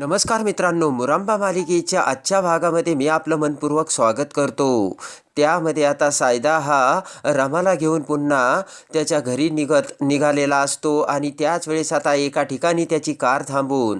नमस्कार मित्रांनो मुरांबा मालिकेच्या आजच्या भागामध्ये मी आपलं मनपूर्वक स्वागत करतो. त्यामध्ये आता सायदा हा रमाला घेऊन पुन्हा त्याच्या घरी निघत निघालेला असतो आणि त्याच वेळेस आता एका ठिकाणी त्याची कार थांबून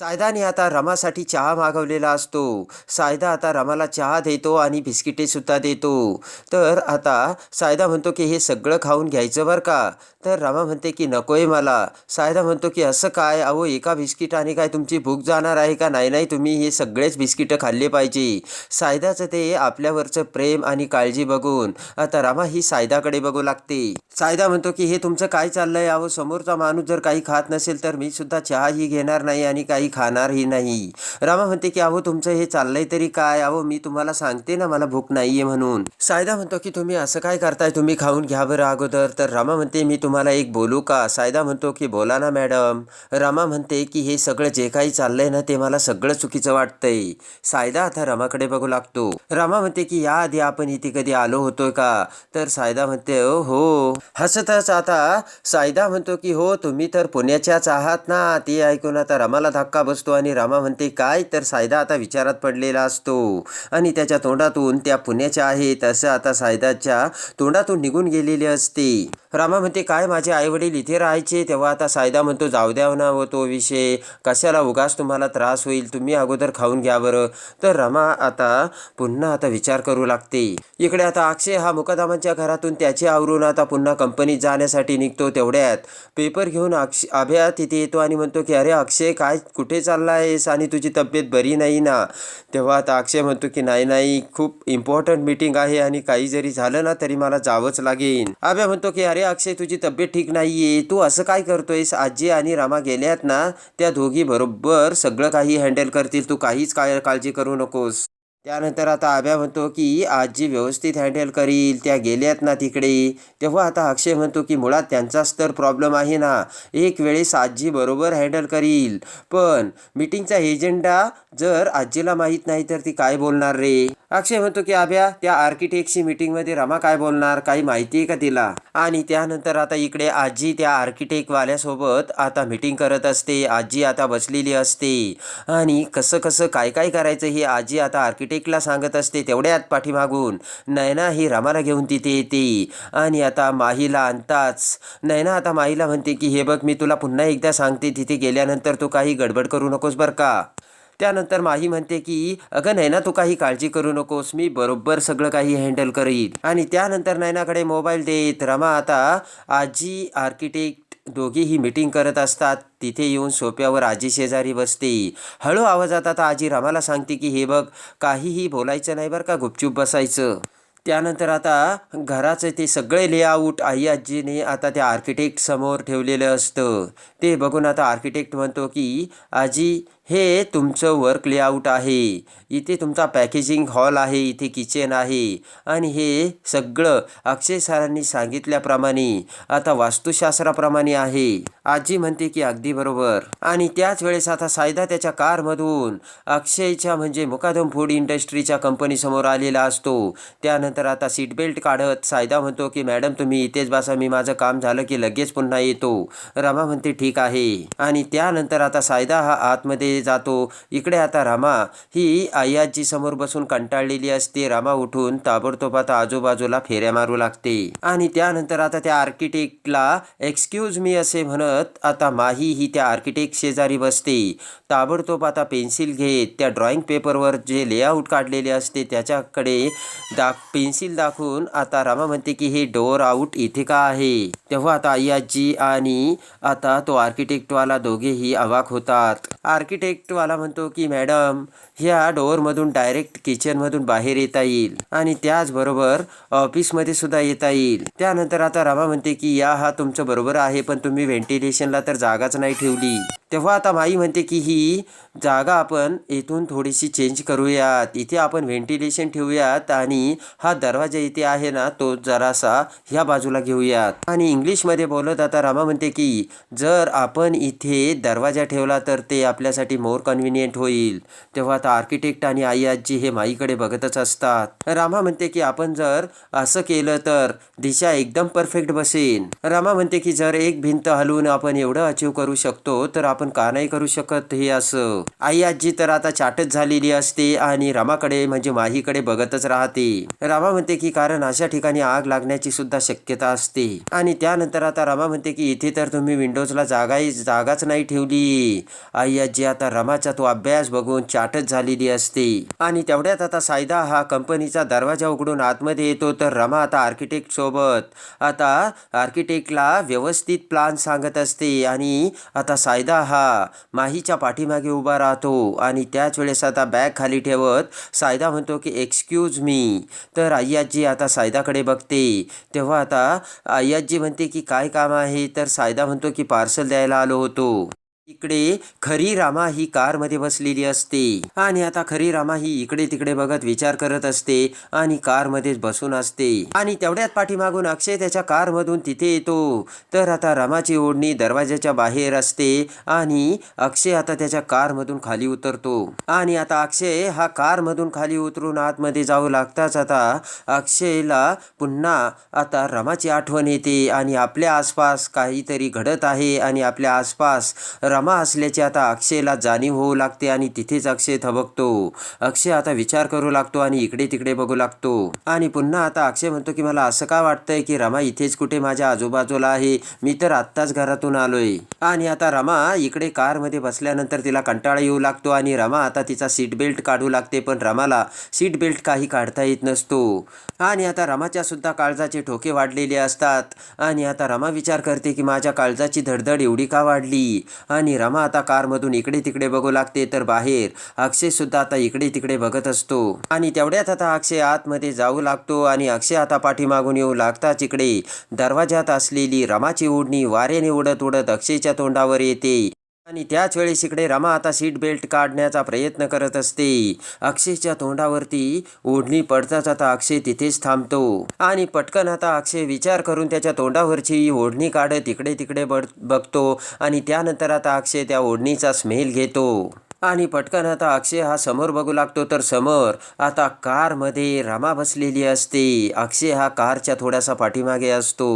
सायदाने आता रमासाठी चहा मागवलेला असतो. सायदा आता रमाला चहा देतो आणि बिस्किटे सुद्धा देतो. तर आता सायदा म्हणतो की हे सगळं खाऊन घ्यायचं बरं का? तर रमा म्हणते की नकोय मला. सायदा म्हणतो की असं काय? अहो एका बिस्किटाने काय तुमची भूक जाणार आहे का? नाही नाही तुम्ही हे सगळेच बिस्किटं खाल्ले पाहिजे. सायदाचं ते आपल्यावरचं प्रेम आणि काळजी बघून आता रमा ही सायदाकडे बघू लागते. सायदा म्हणतो की हे तुमचं काय चाललंय? अहो समोरचा माणूस जर काही खात नसेल तर मी सुद्धा चहाही घेणार नाही आणि काही खाणारही नाही. रामा म्हणते की अहो तुमचं हे चाललंय तरी काय? अहो मी तुम्हाला सांगते ना मला भूक नाहीये म्हणून. सायदा म्हणतो की तुम्ही असं काय करताय? तुम्ही खाऊन घ्या बरं अगोदर. तर रमा म्हणते मी तुम्हाला एक बोलू का? सायदा म्हणतो की बोला ना मॅडम. रमा म्हणते की हे सगळं जे काही चाललंय ना ते मला सगळं चुकीचं वाटतंय. सायदा आता रमाकडे बघू लागतो. रमा म्हणते की या आधी आपण इथे कधी आलो होतोय का? तर सायदा म्हणते ओ हो. हसतच आता सायदा म्हणतो की हो तुम्ही तर पुण्याच्याच आहात ना ते ऐकून आता रमाला धक्का बसतो आणि रामा म्हणते काय तर सायदा आता विचारात पडलेला असतो आणि त्याच्या तोंडातून त्या पुण्याच्या आहेत असं आता सायदाच्या तोंडातून निघून गेलेले असते. रामा म्हणते काय माझे आईवडील इथे राहायचे? तेव्हा आता सायदा म्हणतो जाऊ द्याव ना हो तो विषय. कशाला उगाच तुम्हाला त्रास होईल? तुम्ही अगोदर खाऊन घ्या बरं. तर रमा आता पुन्हा आता विचार करू लागते. इकडे आता अक्षय हा मुकदामांच्या घरातून त्याचे आवरून आता पुन्हा कंपनीत जाण्यासाठी निघतो तेवढ्यात. पेपर घेऊन अक्ष अभ्या तिथे येतो आणि म्हणतो की अरे अक्षय काय कुठे चालला आहेस आणि तुझी तब्येत बरी नाही ना? तेव्हा आता अक्षय म्हणतो की नाही नाही खूप इम्पॉर्टंट मीटिंग आहे आणि काही जरी झालं ना तरी मला जावंच लागेल. अभ्या म्हणतो की अरे अक्षय तुझी तब्येत ठीक नाहीये. तू असं काय करतोयस? आजी आणि रामा गेल्यात ना त्या दोघी बरोबर सगळं काही हँडल करतील. तू काहीच काय काळजी करू नकोस. त्यानंतर आता आभ्या म्हणतो की आजी व्यवस्थित हँडल करील त्या गेल्यात ना तिकडे. तेव्हा आता अक्षय म्हणतो की मुळात त्यांचाच तर प्रॉब्लेम आहे ना. एक वेळेस आजी बरोबर हँडल करील. पण मीटिंगचा एजेंडा जर आजीला माहीत नाही तर ती काय बोलणार रे? अक्षय म्हणतो की आभ्या त्या आर्किटेक्टशी मीटिंगमध्ये रमा काय बोलणार? काही माहिती आहे का तिला? आणि त्यानंतर आता इकडे आजी त्या आर्किटेक्टवाल्यासोबत आता मीटिंग करत असते. आजी आता बसलेली असते. आणि कसं कसं काय काय करायचं हे आजी आता आर्किटेक्टला सांगत असते तेवढ्यात पाठीमागून. नयना ही रमाला घेऊन तिथे येते. आणि आता माहीला आणताच. नयना आता माहीला म्हणते की हे बघ मी तुला पुन्हा एकदा सांगते. तिथे गेल्यानंतर तू काही गडबड करू नकोस बरं का? त्यानंतर माही म्हणते की अगं नैना तू काही काळजी करू नकोस मी बरोबर सगळं काही हँडल करीन. आणि त्यानंतर नैनाकडे मोबाईल देत रमा आता आजी आर्किटेक्ट दोघीही मीटिंग करत असतात. तिथे येऊन सोप्यावर आजी शेजारी बसते. हळू आवाजात आता आजी रमाला सांगते की हे बघ काहीही बोलायचं नाही बरं का गुपचूप बसायचं. त्यानंतर आता घराचं ते सगळे लेआउट आई आजीने आता त्या आर्किटेक्ट समोर ठेवलेलं असतं. ते बघून आता आर्किटेक्ट म्हणतो की आजी हे तुमचं वर्क लेआउट आहे. इथे तुमचा पॅकेजिंग हॉल आहे इथे किचन आहे. आणि हे सगळं अक्षय सरांनी सांगितल्याप्रमाणे आता वास्तुशास्त्राप्रमाणे आहे. आजी म्हणते की अगदी बरोबर. आणि त्याच वेळेस आता सायदा त्याच्या कारमधून अक्षयच्या म्हणजे मुकादम फूड इंडस्ट्रीच्या कंपनीसमोर आलेला असतो. त्यानंतर आता सीट बेल्ट काढत सायदा म्हणतो की मॅडम तुम्ही इथेच बसा मी माझं काम झालं की लगेच पुन्हा येतो. रमा म्हणते ठीक आहे. आणि त्यानंतर आता सायदा हा आतमध्ये जातो. इकडे आता रामा ही आई आजी समोर बसून कंटाळलेली असते. रामा उठून ताबडतोब आता आजूबाजूला फेऱ्या मारू लागते. आणि त्यानंतर आता त्या आर्किटेक्टला एक्सक्यूज मी असे म्हणत आता माही ही त्या आर्किटेक्ट शेजारी बसते. ताबडतोब आता पेन्सिल घेत त्या ड्रॉइंग पेपरवर जे लेआउट काढलेले असते त्याच्याकडे दा पेन्सिल दाखवून आता रामा म्हणते की हे डोअर आउट इथे का आहे? तेव्हा आता आई आजी आणि आता तो आर्किटेक्टवाला दोघेही अवाक होतात. आर्किटेक्ट आर्किटेक्टवाला म्हणतो की मॅडम ह्या डोअरमधून डायरेक्ट किचनमधून बाहेर येता येईल आणि त्याचबरोबर ऑफिसमध्ये सुद्धा येता येईल. त्यानंतर आता रमा म्हणते की या हा तुमचं बरोबर आहे पण तुम्ही व्हेंटिलेशनला तर जागाच नाही ठेवली. तेव्हा आता माई म्हणते की ही जागा आपण इथून थोडीशी चेंज करूयात. इथे आपण व्हेंटिलेशन ठेवूयात आणि हा दरवाजा इथे आहे ना तो जरासा ह्या बाजूला घेऊयात. आणि इंग्लिशमध्ये बोलत आता रामा म्हणते की जर आपण इथे दरवाजा ठेवला तर ते आपल्यासाठी मोर कन्व्हिनियंट होईल. तेव्हा आता आर्किटेक्ट आणि आई आजी हे माईकडे बघतच असतात. रामा म्हणते की आपण जर असं केलं तर दिशा एकदम परफेक्ट बसेन. रामा म्हणते की जर एक भिंत हलवून आपण एवढं अचीव करू शकतो तर आपण का नाही करू शकत हे असं? आई आजी तर आता चाटच झालेली असते आणि रामाकडे म्हणजे माहीकडे बघतच राहते. रामा म्हणते की कारण अशा ठिकाणी आग लागण्याची सुद्धा शक्यता असते. आणि त्यानंतर आता रामा म्हणते की इथे तर तुम्ही विंडोजला जागाही जागाच नाही ठेवली. आई आजी आता रमाचा तो अभ्यास बघून चाटच झालेली असते. आणि तेवढ्यात आता सायदा हा कंपनीचा दरवाजा उघडून आतमध्ये येतो तर रमा आता आर्किटेक्ट सोबत. आता आर्किटेक्टला व्यवस्थित प्लान सांगत असते आणि आता सायदा हा माहीच्या पाठीमागे उभा राहतो आणि त्याच वेळेस आता बॅग खाली ठेवत सायदा म्हणतो की एक्सक्यूज मी तर अय्याजी आता सायदाकडे बघते. तेव्हा आता अय्याजी म्हणते की काय काम आहे? तर सायदा म्हणतो की पार्सल द्यायला आलो होतो. इकडे खरी रामा ही कारमध्ये बसलेली असते. आणि आता खरी रामा ही इकडे तिकडे बघत विचार करत असते आणि कारमध्येच बसून असते. आणि तेवढ्यात पाठीमागून अक्षय त्याच्या कारमधून तिथे येतो. तर आता रामाची ओढणी दरवाजाच्या बाहेर असते आणि अक्षय आता त्याच्या कारमधून खाली उतरतो. आणि आता अक्षय हा कारमधून खाली उतरून आतमध्ये जाऊ लागताच आता अक्षयला पुन्हा आता रामाची आठवण येते आणि आपल्या आसपास काहीतरी घडत आहे आणि आपल्या आसपास रमा असल्याची आता अक्षयला जाणीव होऊ लागते आणि तिथेच अक्षय थबकतो. अक्षय आता विचार करू लागतो आणि इकडे तिकडे बघू लागतो. आणि पुन्हा आता अक्षय म्हणतो की मला असं का वाटतंय की रमा इथेच कुठे माझ्या आजूबाजूला आहे? मी तर आत्ताच घरातून आलोय. आणि आता रमा इकडे कारमध्ये बसल्यानंतर तिला कंटाळा येऊ लागतो आणि रमा आता तिचा सीट बेल्ट काढू लागते पण रमाला सीट बेल्ट काही काढता येत नसतो. आणि आता रमाच्या सुद्धा काळजाचे ठोके वाढलेले असतात. आणि आता रमा विचार करते की माझ्या काळजाची धडधड एवढी का वाढली? आणि रमा आता कारमधून इकडे तिकडे बघू लागते तर बाहेर. अक्षय सुद्धा आता इकडे तिकडे बघत असतो. आणि तेवढ्यात आता अक्षय आतमध्ये जाऊ लागतो आणि अक्षय आता पाठीमागून येऊ लागताच इकडे. दरवाज्यात असलेली रमाची ओढणी वाऱ्याने उडत उडत अक्षयच्या तोंडावर येते. आणि त्याच वेळेस इकडे रमा आता सीट बेल्ट काढण्याचा प्रयत्न करत असते. अक्षयच्या तोंडावरती ओढणी पडताच आता अक्षय तिथेच थांबतो. आणि पटकन आता अक्षय विचार करून त्याच्या तोंडावरची ओढणी काढत इकडे तिकडे बघतो आणि त्यानंतर आता अक्षय त्या ओढणीचा स्मेल घेतो. आणि पटकन आता अक्षय हा समोर बघू लागतो. तर समोर आता कारमध्ये रमा बसलेली असते. अक्षय हा कारच्या थोडासा पाठीमागे असतो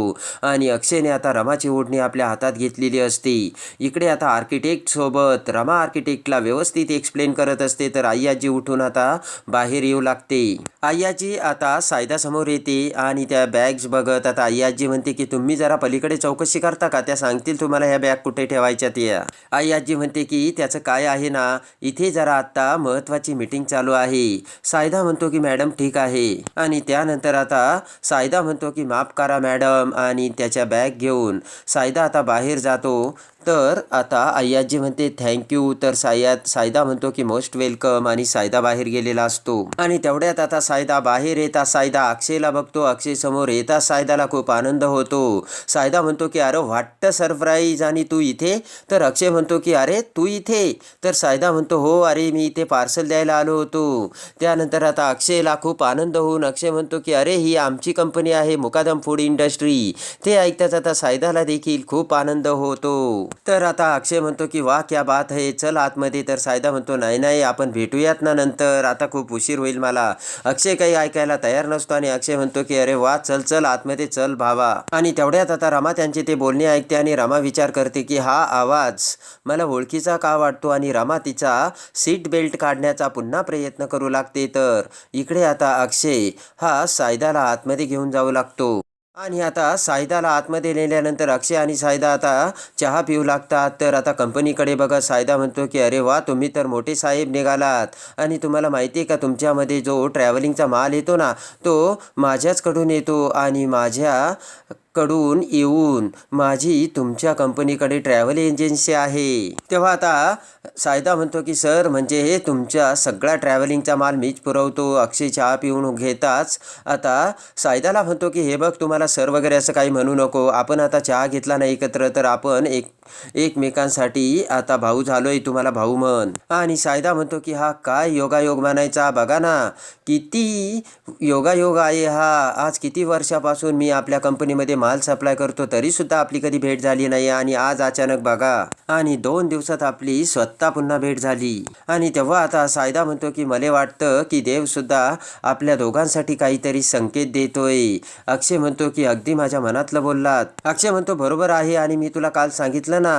आणि अक्षयने आता रमाची ओढणी आपल्या हातात घेतलेली असते. इकडे आता आर्किटेक्ट सोबत रमा आर्किटेक्टला व्यवस्थित एक्सप्लेन करत असते. तर आय्याजी उठून आता बाहेर येऊ लागते. आय्याजी आता सायदा समोर येते आणि त्या बॅग्स बघत आता आय्याजी म्हणते की तुम्ही जरा पलीकडे चौकशी करता का? त्या सांगतील तुम्हाला ह्या बॅग कुठे ठेवायच्या त्या आय्याजी म्हणते की त्याचं काय आहे ना? इथे जरा आत्ता महत्त्वाची मीटिंग चालू आहे. सायदा म्हणतो की मॅडम ठीक आहे. आणि त्यानंतर आता सायदा म्हणतो की माफ करा मॅडम. आणि त्याच्या बॅग घेऊन सायदा आता बाहेर जातो. तर आता अय्याजी म्हणते थँक्यू तर सायद सायदा म्हणतो की मोस्ट वेलकम आणि सायदा बाहेर गेलेला असतो. आणि तेवढ्यात आता सायदा बाहेर येता सायदा अक्षयला बघतो. अक्षय समोर येता सायदाला खूप आनंद होतो. सायदा म्हणतो की अरे वाटतं सरप्राईज आणि तू इथे? तर अक्षय म्हणतो की अरे तू इथे? तर सायदा म्हणतो हो अरे मी इथे पार्सल द्यायला आलो होतो. त्यानंतर आता अक्षयला खूप आनंद होऊन अक्षय म्हणतो की अरे ही आमची कंपनी आहे मुकादम फूड इंडस्ट्री ते ऐकताच आता सायदाला देखील खूप आनंद होतो. तर आता अक्षय म्हणतो की वा क्या बात आहे चल आतमध्ये तर सायदा म्हणतो नाही नाही आपण भेटूयात ना नंतर आता खूप उशीर होईल मला. अक्षय काही ऐकायला तयार नसतो आणि अक्षय म्हणतो की अरे वा चल चल आतमध्ये चल भावा. आणि तेवढ्यात आता रमा त्यांचे ते बोलणे ऐकते आणि रमा विचार करते की हा आवाज मला ओळखीचा का वाटतो? आणि रमा तिचा सीट बेल्ट काढण्याचा पुन्हा प्रयत्न करू लागते. तर इकडे आता अक्षय हा सायदाला आतमध्ये घेऊन जाऊ लागतो. आणि आता सायदाला आतमध्ये नेल्यानंतर अक्षय आणि सायदा आता चहा पिऊ लागतात. तर आता कंपनीकडे बघा सायदा म्हणतो की अरे वा तुम्ही तर मोठे साहेब निघालात. आणि तुम्हाला माहिती आहे का तुमच्यामध्ये जो ट्रॅव्हलिंगचा माल येतो ना तो माझ्याचकडून येतो आणि माझ्या कडून येऊन माझी तुमच्या कंपनीकडे ट्रॅव्हल एजन्सी आहे. तेव्हा आता सायदा म्हणतो की सर म्हणजे हे तुमच्या सगळ्या ट्रॅव्हलिंगचा माल मीच पुरवतो. अक्षय चहा पिऊन घेताच. आता सायदाला म्हणतो की हे बघ तुम्हाला सर वगैरे असं काही म्हणू नको. आपण आता चहा घेतला नाही एकत्र तर आपण एक एकमेकांसाठी आता भाऊ झालोय तुम्हाला भाऊ म्हण. आणि सायदा म्हणतो की हा काय योगायोग म्हणायचा? बघा ना किती योगायोग आहे हा. आज किती वर्षापासून मी आपल्या कंपनीमध्ये माल सप्लाय करतो तरी सुद्धा आपली कधी भेट झाली नाही आणि आज अचानक बघा. आणि दोन दिवसात आपली स्वतः पुन्हा भेट झाली. आणि तेव्हा आता सायदा म्हणतो की मला वाटतं की देव सुद्धा आपल्या दोघांसाठी काहीतरी संकेत देतोय. अक्षय म्हणतो की अगदी माझ्या मनातलं बोललात. अक्षय म्हणतो बरोबर आहे आणि मी तुला काल सांगितलं ना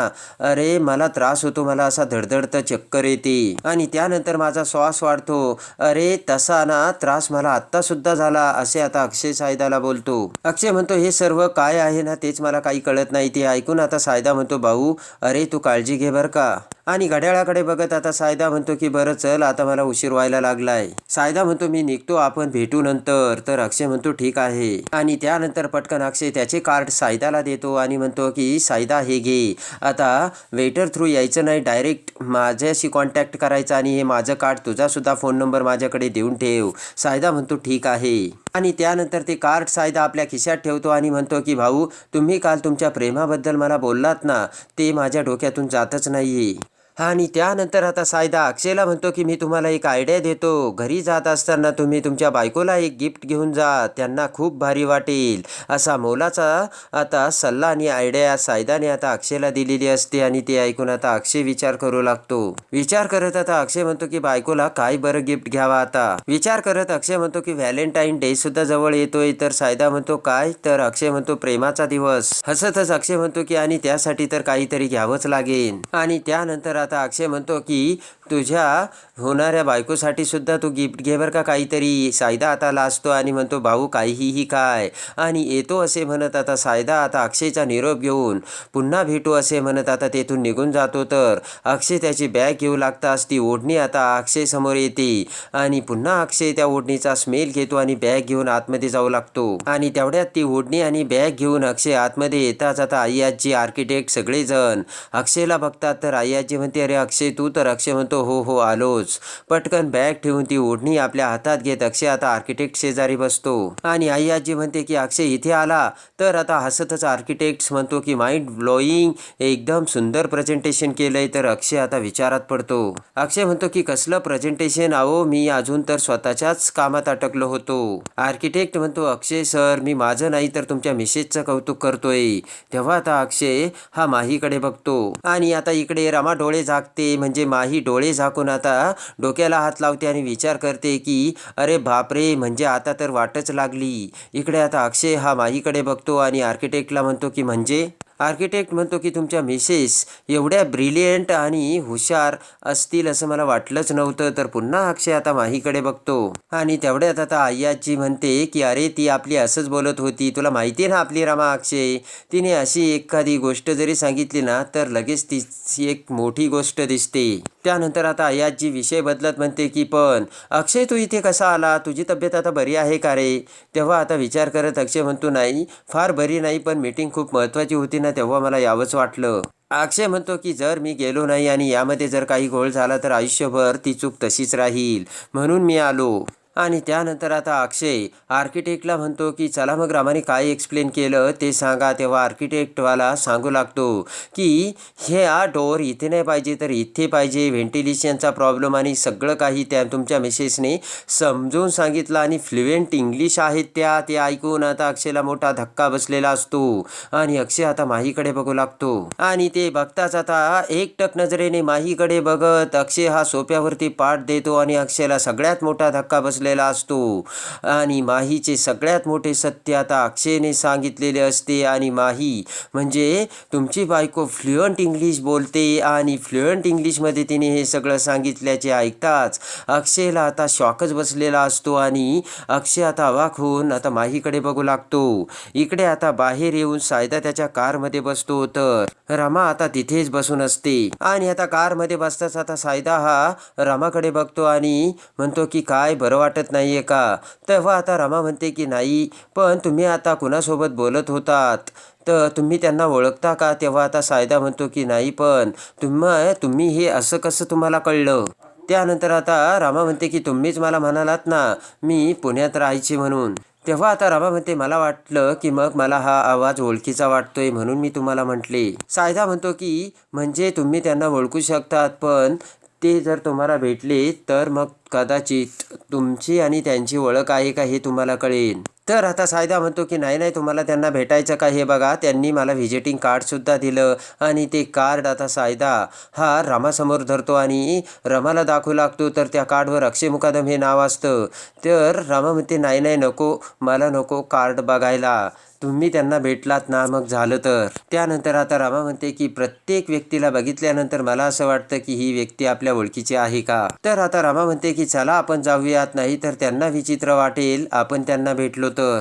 अरे मला त्रास होतो मला असा धडधडतं चक्कर येते. आणि त्यानंतर माझा श्वास वाढतो अरे तसा ना त्रास मला आत्ता सुद्धा झाला असे आता अक्षय सायदाला बोलतो. अक्षय म्हणतो हे सर्व काय आहे ना तेच मला काही कळत नाही. ते ऐकून आता सायदा म्हणतो भाऊ अरे तू काळजी घे बरं का. आणि घड्याळाकडे बघत आता सायदा म्हणतो की बरं चल आता मला उशीर व्हायला लागलाय. सायदा म्हणतो मी निघतो आपण भेटू नंतर. तर अक्षय म्हणतो ठीक आहे. आणि त्यानंतर पटकन अक्षय त्याचे कार्ड सायदाला देतो आणि म्हणतो की सायदा हे घे. आता वेटर थ्रू यायचं नाही डायरेक्ट माझ्याशी कॉन्टॅक्ट करायचा आणि हे माझं कार्ड तुझासुद्धा फोन नंबर माझ्याकडे देऊन ठेव. सायदा म्हणतो ठीक आहे. आणि त्यानंतर ते कार्ड सायदा आपल्या खिशात ठेवतो आणि म्हणतो की भाऊ तुम्ही काल तुमच्या प्रेमाबद्दल मला बोललात ना ते माझ्या डोक्यातून जातच नाही आणि त्यानंतर आता सायदा अक्षयला म्हणतो की मी तुम्हाला एक आयडिया देतो. घरी जात असताना तुम्ही तुमच्या बायकोला एक गिफ्ट घेऊन जा. त्यांना खूप भारी वाटेल. असा मोलाचा आता सल्ला आणि आयडिया सायदाने आता अक्षयला दिलेली असते आणि ते ऐकून आता अक्षय विचार करू लागतो. विचार करत आता अक्षय म्हणतो की बायकोला काय बरं गिफ्ट घ्यावा आता? विचार करत अक्षय म्हणतो की व्हॅलेंटाईन डे सुद्धा जवळ येतोय. तर सायदा म्हणतो काय? तर अक्षय म्हणतो प्रेमाचा दिवस. हसतच अक्षय म्हणतो की आणि त्यासाठी तर काहीतरी घ्यावंच लागेल. आणि त्यानंतर आता अक्षय म्हणतो की तुझ्या होणाऱ्या बायकोसाठी सुद्धा तू गिफ्ट घे बरं का काहीतरी. सायदा आता लाजतो आणि म्हणतो भाऊ काहीही काय. आणि येतो असे म्हणत आता सायदा आता अक्षयचा निरोप घेऊन. पुन्हा भेटू असे म्हणत आता तेथून निघून जातो तर. अक्षय त्याची बॅग घेऊ लागताच ती ओढणी आता अक्षय समोर येते. आणि पुन्हा अक्षय त्या ओढणीचा स्मेल घेतो आणि बॅग घेऊन आतमध्ये जाऊ लागतो. आणि तेवढ्यात ती ओढणी आणि बॅग घेऊन अक्षय आतमध्ये येताच आता आई आजी आर्किटेक्ट सगळेजण. अक्षयला बघतात तर आई आजी म्हणते अरे अक्षय तू तर अक्षय म्हणतो हो हो आलोच. पटकन बॅग ठेवून ती ओढणी आपल्या हातात घेत अक्षय आता आर्किटेक्ट शेजारी बसतो. आणि आई आजी म्हणते की अक्षय इथे आला. तर आता हसतच आर्किटेक्ट म्हणतो की माइंड ब्लोईंग एकदम सुंदर प्रेझेंटेशन केलंय तर अक्षय आता विचारात पडतो. अक्षय म्हणतो की कसलं प्रेझेंटेशन आहो मी अजून तर स्वतःच्याच कामात अटकलो होतो. आर्किटेक्ट म्हणतो अक्षय सर मी माझं नाही तर तुमच्या मिसेजचं कौतुक करतोय. तेव्हा आता अक्षय हा माहीकडे बघतो. आणि आता इकडे रमा डोळे झाकते म्हणजे माही डोळे झाकून आता डोक्याला हात लावते आणि विचार करते की अरे बापरे म्हणजे आता तर वाटच लागली. इकडे आता अक्षय हा माईकडे बघतो आणि आर्किटेक्टला म्हणतो की म्हणजे? आर्किटेक्ट म्हणतो की तुमच्या मिसेस एवढ्या ब्रिलियंट आणि हुशार असतील असं मला वाटलंच नव्हतं. तर पुन्हा अक्षय आता माहीकडे बघतो. आणि तेवढ्यात आता आय्याची म्हणते की अरे ती आपली असंच बोलत होती. तुला माहिती आहे ना आपली रामा अक्षय? तिने अशी एखादी गोष्ट जरी सांगितली ना तर लगेच ती एक मोठी गोष्ट दिसते. त्यानंतर आता आयाजी विषय बदलत म्हणते की पण अक्षय तू इथे कसा आला? तुझी तब्येत आता बरी आहे का रे? तेव्हा आता विचार करत अक्षय म्हणतो नाही फार बरी नाही पण मीटिंग खूप महत्त्वाची होती ना तेव्हा मला यावंच वाटलं. अक्षय म्हणतो की जर मी गेलो नाही आणि यामध्ये जर काही घोळ झाला तर आयुष्यभर ती चूक तशीच राहील. म्हणून मी आलो. आणि त्यानंतर आता अक्षय आर्किटेक्टला म्हणतो की चला मग रामाने काय एक्सप्लेन केलं ते सांगा तेव्हा आर्किटेक्टवाला सांगू लागतो की हे हा डोअर इथे नाही पाहिजे तर इथे पाहिजे. व्हेंटिलेशनचा प्रॉब्लेम आणि सगळं काही त्या तुमच्या मिसेसने समजून सांगितलं आणि फ्लुएंट इंग्लिश आहेत त्या. ते ऐकून आता अक्षयला मोठा धक्का बसलेला असतो आणि अक्षय आता माहीकडे बघू लागतो. आणि ते बघताच आता एकटक नजरेने माहीकडे बघत अक्षय हा सोप्यावरती पाठ देतो आणि अक्षयला सगळ्यात मोठा धक्का बसलेला असतो. आणि माहीचे सगळ्यात मोठे सत्य आता अक्षयने सांगितलेले असते. आणि माही म्हणजे तुमची बायको फ्लुएंट इंग्लिश बोलते आणि फ्लुएंट इंग्लिशमध्ये तिने हे सगळं सांगितल्याचे ऐकताच अक्षयला आता शॉकच बसलेला असतो. आणि अक्षय आता अवाक होऊन आता माहीकडे बघू लागतो. इकडे आता बाहेर येऊन सायदा त्याच्या कारमध्ये बसतो. तर रमा आता तिथेच बसून असते. आणि आता कारमध्ये बसताच आता सायदा हा रमाकडे बघतो आणि म्हणतो की काय बरं वाटत वाटत नाही आहे का? तेव्हा आता रमा म्हणते की नाही पण तुम्ही आता कुणासोबत बोलत होतात? तर तुम्ही त्यांना ओळखता का? तेव्हा आता सायदा म्हणतो की नाही पण तुम्हा तुम्ही हे असं कसं तुम्हाला कळलं? त्यानंतर आता रामा म्हणते की तुम्हीच मला म्हणालात ना मी पुण्यात राहायची म्हणून. तेव्हा आता रामा म्हणते मला वाटलं की मग मला हा आवाज ओळखीचा वाटतोय म्हणून मी तुम्हाला म्हटले. सायदा म्हणतो की म्हणजे तुम्ही त्यांना ओळखू शकतात पण ते जर तुम्हाला भेटले तर मग कदाचित तुमची आणि त्यांची ओळख आहे का हे तुम्हाला कळेल. तर आता सायदा म्हणतो की नाही नाही तुम्हाला त्यांना भेटायचं का हे बघा. त्यांनी मला व्हिजिटिंग कार्डसुद्धा दिलं आणि ते कार्ड आता सायदा हा रमासमोर धरतो आणि रमाला दाखवू लागतो तर त्या कार्डवर अक्षय मुकादम हे नाव असतं. तर रमा म्हणते नाही नाही नको मला नको कार्ड बघायला. तुम्ही त्यांना भेटलात ना मग झालं तर. त्यानंतर आता रामा म्हणते की प्रत्येक व्यक्तीला बघितल्यानंतर मला असं वाटतं की ही व्यक्ती आपल्या ओळखीची आहे का? तर आता रामा म्हणते की चला आपण जाऊयात नाही तर त्यांना विचित्र वाटेल आपण त्यांना भेटलो तर.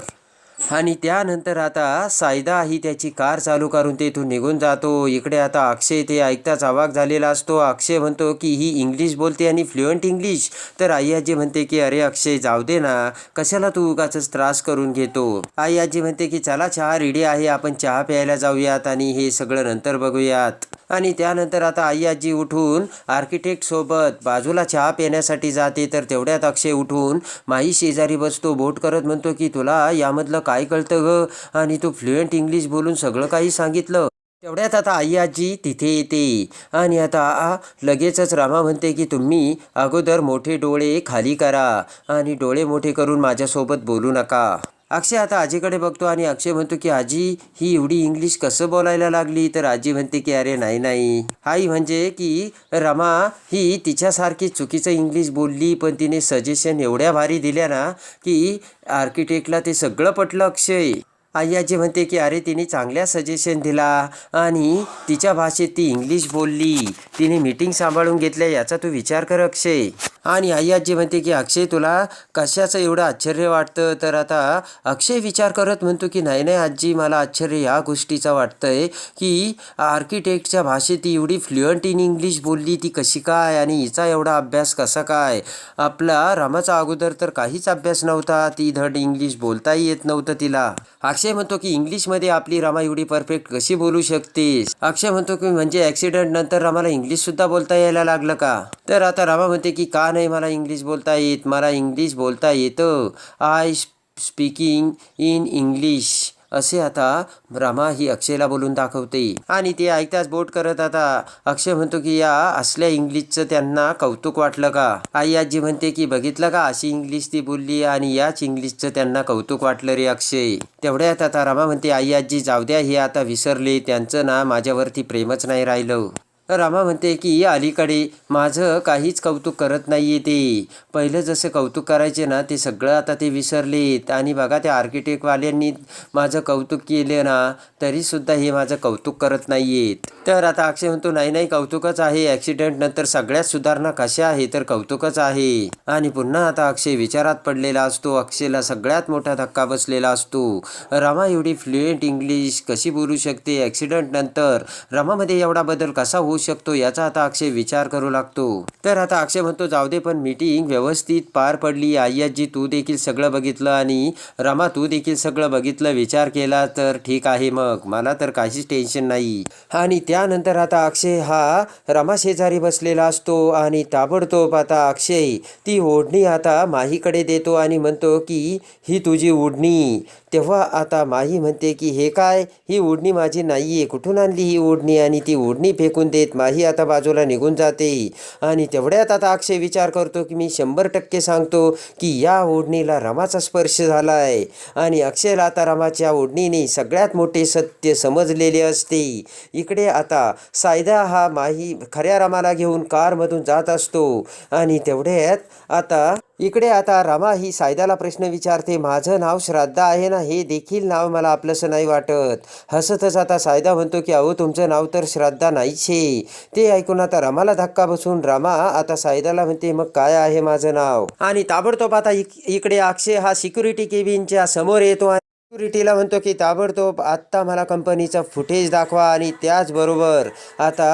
आणि त्यानंतर आता सायदा ही त्याची कार चालू करून तेथून निघून जातो. इकडे आता अक्षय ते ऐकताच अवाक झालेला असतो. अक्षय म्हणतो की ही इंग्लिश बोलते आणि फ्लुएंट इंग्लिश. तर आई आजी म्हणते की अरे अक्षय जाऊ दे ना. कशाला तू उगाच त्रास करून घेतो? आई आजी म्हणते की चला चहा रेडी आहे. आपण चहा प्यायला जाऊयात आणि हे सगळं नंतर बघूयात. आणि त्यानंतर आता आई आजी उठून आर्किटेक्टसोबत बाजूला चहा पिण्यासाठी जाते. तर तेवढ्यात अक्षय उठून माई शेजारी बसतो बोट करत म्हणतो की तुला यामधलं काय कळतं ग? आणि तू फ्लुएंट इंग्लिश बोलून सगळं काही सांगितलं. तेवढ्यात आता आई आजी तिथे येते. आणि आता आ, लगेचच रामा म्हणते की तुम्ही अगोदर मोठे डोळे खाली करा आणि डोळे मोठे करून माझ्यासोबत बोलू नका. अक्षय आता आजीकडे बघतो आणि अक्षय म्हणतो की आजी ही एवढी इंग्लिश कसं बोलायला लागली? तर आजी म्हणते की अरे नाही नाही. आई म्हणजे की रमा ही तिच्यासारखी चुकीचं इंग्लिश बोलली पण तिने सजेशन एवढ्या भारी दिल्या ना की आर्किटेक्टला ते सगळं पटलं अक्षय. आई आजी म्हणते की अरे तिने चांगल्या सजेशन दिला आणि तिच्या भाषेत ती इंग्लिश बोलली. तिने मीटिंग सांभाळून घेतल्या याचा तू विचार कर अक्षय. आणि आई आजी म्हणते की अक्षय तुला कशाचं एवढं आश्चर्य वाटतं? तर आता अक्षय विचार करत म्हणतो की नाही नाही आजी मला आश्चर्य या गोष्टीचा वाटतंय की आर्किटेक्टच्या भाषेत ती एवढी फ्लुएंट इन इंग्लिश बोलली ती कशी काय आणि हिचा एवढा अभ्यास कसा काय? आपला रामाचा अगोदर तर काहीच अभ्यास नव्हता. ती धड इंग्लिश बोलताही येत नव्हतं तिला. अक्षय अक्षय म्हणतो की इंग्लिशमध्ये आपली रमा एवढी परफेक्ट कशी बोलू शकतेस? अक्षय म्हणतो की म्हणजे ॲक्सिडेंट नंतर रमाला इंग्लिश सुद्धा बोलता यायला लागलं का? तर आता रमा म्हणते की का नाही मला इंग्लिश बोलता येत? मला इंग्लिश बोलता येतं. आय स्पीकिंग इन इंग्लिश असे आता रमा ही अक्षयला बोलून दाखवते. आणि ते ऐकताच बोट करत आता अक्षय म्हणतो की या असल्या इंग्लिशचं त्यांना कौतुक वाटलं का? आई आजी म्हणते की बघितलं का अशी इंग्लिश ती बोलली आणि याच इंग्लिशचं त्यांना कौतुक वाटलं रे अक्षय? तेवढ्यात आता रमा म्हणते आई आजी जाऊ द्या हे आता विसरले. त्यांचं ना माझ्यावरती प्रेमच नाही राहिलं. रामा म्हणते की अलीकडे माझं काहीच कौतुक करत नाहीये ते. पहिलं जसं कौतुक करायचे ना ते सगळं आता ते विसरलेत. आणि बघा त्या आर्किटेक्टवाल्यांनी माझं कौतुक केलं ना तरीसुद्धा हे माझं कौतुक करत नाही आहेत तर आता अक्षय म्हणतो नाही नाही कौतुकच आहे. ॲक्सिडेंट नंतर सगळ्यात सुधारणा कशा आहे तर कौतुकच आहे. आणि पुन्हा आता अक्षय विचारात पडलेला असतो. अक्षयला सगळ्यात मोठा धक्का बसलेला असतो. रमा एवढी फ्लुएंट इंग्लिश कशी बोलू शकते? ॲक्सिडेंट नंतर रमामध्ये एवढा बदल कसा होऊ शकतो याचा आता अक्षय विचार करू लागतो. तर आता अक्षय म्हणतो जाऊ दे पण मीटिंग व्यवस्थित पार पडली. आई आजी तू देखील सगळं बघितलं आणि रमा तू देखील सगळं बघितलं विचार केला तर ठीक आहे मग. मला तर काहीच टेन्शन नाही. आणि त्यानंतर आता अक्षय हा रमा शेजारी बसलेला असतो आणि ताबडतोब आता अक्षय ती ओढणी आता माहीकडे देतो आणि म्हणतो की ही तुझी ओढणी. तेव्हा आता माही म्हणते की हे काय? ही ओढणी माझी नाही आहे कुठून आणली ही ओढणी? आणि ती ओढणी फेकून देत माही आता बाजूला निघून जाते. आणि तेवढ्यात आता अक्षय विचार करतो की मी शंभर टक्के सांगतो की या ओढणीला रमाचा स्पर्श झाला आहे आणि अक्षयला आता रमाच्या ओढणीने सगळ्यात मोठे सत्य समजलेले असते. इकडे आता सायदा हा माही खऱ्या रमाला घेऊन कारमधून जात असतो. आणि तेवढ्यात आता इकडे आता रमा ही सायदाला प्रश्न विचारते माझं नाव श्राद्धा आहे ना? हे देखील नाव मला आपलंसं नाही वाटत. हसतच आता सायदा म्हणतो की अहो तुमचं नाव तर श्राद्धा नाहीच आहे ते ऐकून आता रमाला धक्का बसून रमा आता सायदाला म्हणते मग काय आहे माझं नाव? आणि ताबडतोब आता इक- इकडे अक्षय हा सिक्युरिटी केबिनच्या समोर येतो सिक्युरिटीला म्हणतो की ताबडतोब आत्ता मला कंपनीचा फुटेज दाखवा आणि त्याचबरोबर आता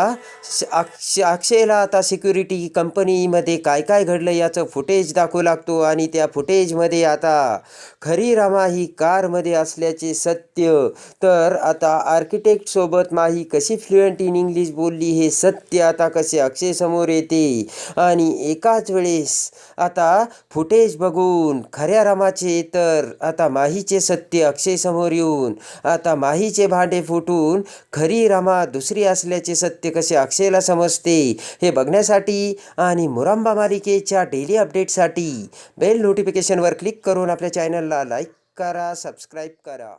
अक्ष अक्षयला आता सिक्युरिटी कंपनीमध्ये काय काय घडलं याचं फुटेज दाखवू लागतो आणि त्या फुटेजमध्ये आता खरी रमा ही कारमध्ये असल्याचे सत्य. तर आता आर्किटेक्टसोबत माही कशी फ्लुएंट इन इंग्लिश बोलली हे सत्य आता कसे अक्षय समोर येते. आणि एकाच वेळेस आता फुटेज बघून खऱ्या रमाचे तर आता माहीचे सत्य अक्षय समोर येऊन आता माहीचे भांडे फुटून खरी रमा दुसरी असल्याचे सत्य कसे अक्षयला समजते हे बघण्यासाठी आणि मुरांबा मालिकेच्या डेली अपडेटसाठी बेल नोटिफिकेशनवर क्लिक करून आपल्या चॅनलला लाईक करा सबस्क्राईब करा.